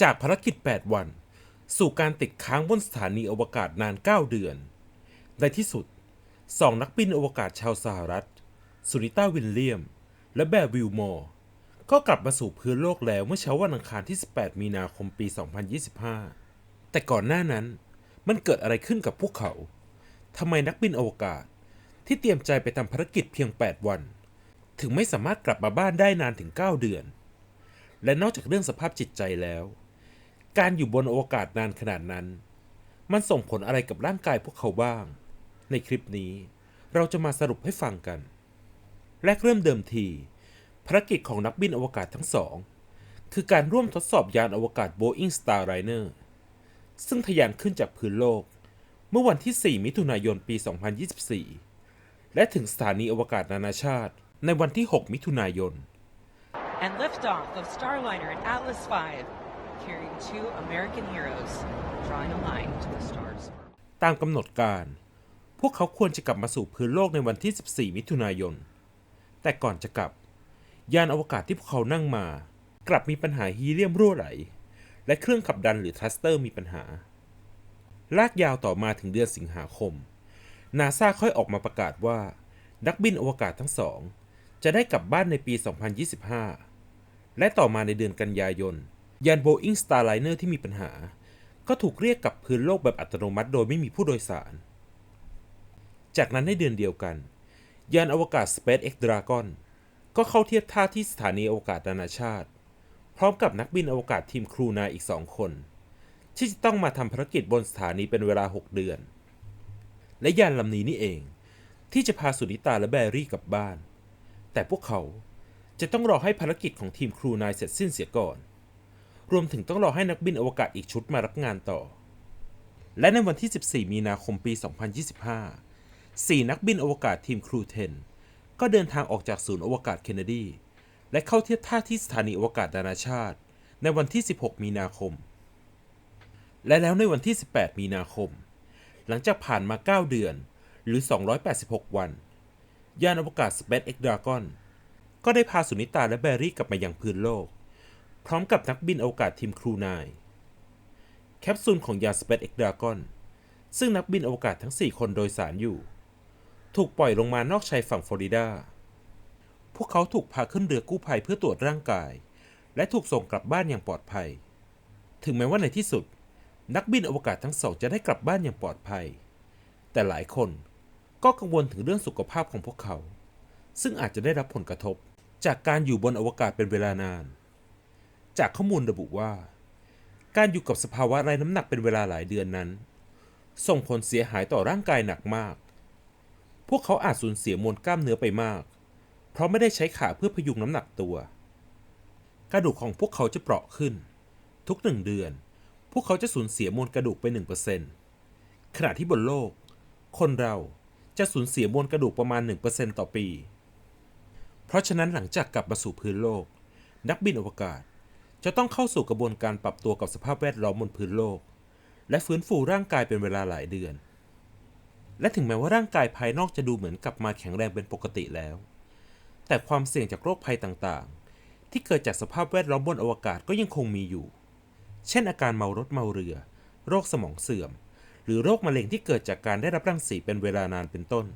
จากภารกิจ 8 วัน สู่การติดค้างบนสถานีอวกาศนาน 9 เดือน ในที่สุดสองนักบินอวกาศชาวสหรัฐ สุริต้าวิลเลียม และแบร์วิลมอร์ ก็กลับมาสู่พื้นโลกแล้วเมื่อเช้าวันอังคารที่ 18 มีนาคมปี 2025 แต่ก่อนหน้านั้นมันเกิดอะไรขึ้นกับพวกเขา ทำไมนักบินอวกาศที่เตรียมใจไปทำภารกิจเพียง 8 วัน ถึงไม่สามารถกลับมาบ้านได้นานถึง 9 เดือน และนอกจากเรื่องสภาพจิตใจแล้ว การอยู่บนอวกาศนานขนาดนั้น มันส่งผลอะไรกับร่างกายพวกเขาบ้าง ในคลิปนี้เราจะมาสรุปให้ฟังกัน แรกเริ่มเดิมที ภารกิจของนักบินอวกาศทั้งสอง คือการร่วมทดสอบยานอวกาศ Boeing Starliner ซึ่งทะยานขึ้นจากพื้นโลก เมื่อวันที่ 4 มิถุนายนปี 2024 และถึงสถานีอวกาศนานาชาติ ในวันที่ 6 มิถุนายน and liftoff of Starliner and Atlas V, carrying two American heroes, drawing a line to the stars. ตามกำหนดการ พวกเขาควรจะกลับมาสู่พื้นโลกในวันที่ 14 มิถุนายน แต่ก่อนจะกลับ ยานอวกาศที่พวกเขานั่งมา กลับมีปัญหาฮีเลียมรั่วไหล และเครื่องขับดันหรือทรัสเตอร์มีปัญหา ลากยาวต่อมาถึงเดือนสิงหาคม นาซาค่อยออกมาประกาศว่า นักบินอวกาศทั้งสอง จะได้กลับบ้านในปี 2025 และต่อมาในเดือนกันยายน ยาน Boeing Starliner ที่มีปัญหา ก็ถูกเรียกกลับพื้นโลกแบบอัตโนมัติโดยไม่มีผู้โดยสาร จากนั้นในเดือนเดียวกัน ยานอวกาศ SpaceX Dragon ก็เข้าเทียบท่าที่สถานีอวกาศนานาชาติ พร้อมกับนักบินอวกาศทีมครูนาอีกสองคน ที่จะต้องมาทำภารกิจบนสถานีเป็นเวลา 6 เดือน และยานลำนี้นี่เอง ที่จะพาสุนิตาและแบรี่กลับบ้าน แต่พวกเขาจะต้องรอให้ภารกิจของทีมครูนายเสร็จสิ้นเสียก่อน รวมถึงต้องรอให้นักบินอวกาศอีกชุดมารับงานต่อ และในวันที่ 14 มีนาคมปี 2025 4 นักบินอวกาศทีมครู10ก็เดินทางออกจากศูนย์อวกาศเคนเนดี และเข้าเทียบท่าที่สถานีอวกาศนานาชาติ ในวันที่ 16 มีนาคม และแล้วในวันที่ 18 มีนาคม หลังจากผ่านมา 9 เดือน หรือ 286 วัน ยานอวกาศ SpaceX Dragon ก็ได้พาสุนิตาและแบรี่กลับมายังพื้นโลก พร้อมกับนักบินอวกาศทีมครูนาย แคปซูลของยาน SpaceX Dragon ซึ่งนักบินอวกาศทั้ง 4 คนโดยสารอยู่ ถูกปล่อยลงมานอกชายฝั่งฟลอริดา พวกเขาถูกพาขึ้นเรือกู้ภัยเพื่อตรวจร่างกาย และถูกส่งกลับบ้านอย่างปลอดภัย ถึงแม้ว่าในที่สุด นักบินอวกาศทั้งสองจะได้กลับบ้านอย่างปลอดภัย แต่หลายคนก็กังวลถึงเรื่องสุขภาพของพวกเขา ซึ่งอาจจะได้รับผลกระทบ จากการอยู่บนอวกาศเป็นเวลานาน จากข้อมูลระบุว่า การอยู่กับสภาวะไร้น้ำหนักเป็นเวลาหลายเดือนนั้น ส่งผลเสียหายต่อร่างกายหนักมาก พวกเขาอาจสูญเสียมวลกล้ามเนื้อไปมาก เพราะไม่ได้ใช้ขาเพื่อพยุงน้ำหนักตัว กระดูกของพวกเขาจะเปราะขึ้น ทุกหนึ่งเดือน พวกเขาจะสูญเสียมวลกระดูกไป1%ขณะที่บนโลก คนเราจะสูญเสียมวลกระดูกประมาณ 1%ต่อปี เพราะฉะนั้นหลังจากกลับมาสู่พื้นโลก นักบินอวกาศ จะต้องเข้าสู่กระบวนการปรับตัวกับสภาพแวดล้อมบนพื้นโลก และฟื้นฟูร่างกายเป็นเวลาหลายเดือน และถึงแม้ว่าร่างกายภายนอกจะดูเหมือนกลับมาแข็งแรงเป็นปกติแล้ว แต่ความเสี่ยงจากโรคภัยต่างๆ ที่เกิดจากสภาพแวดล้อมบนอวกาศก็ยังคงมีอยู่ เช่น อาการเมารถเมาเรือ โรคสมองเสื่อม หรือโรคมะเร็งที่เกิดจากการได้รับรังสีเป็นเวลานานเป็นต้น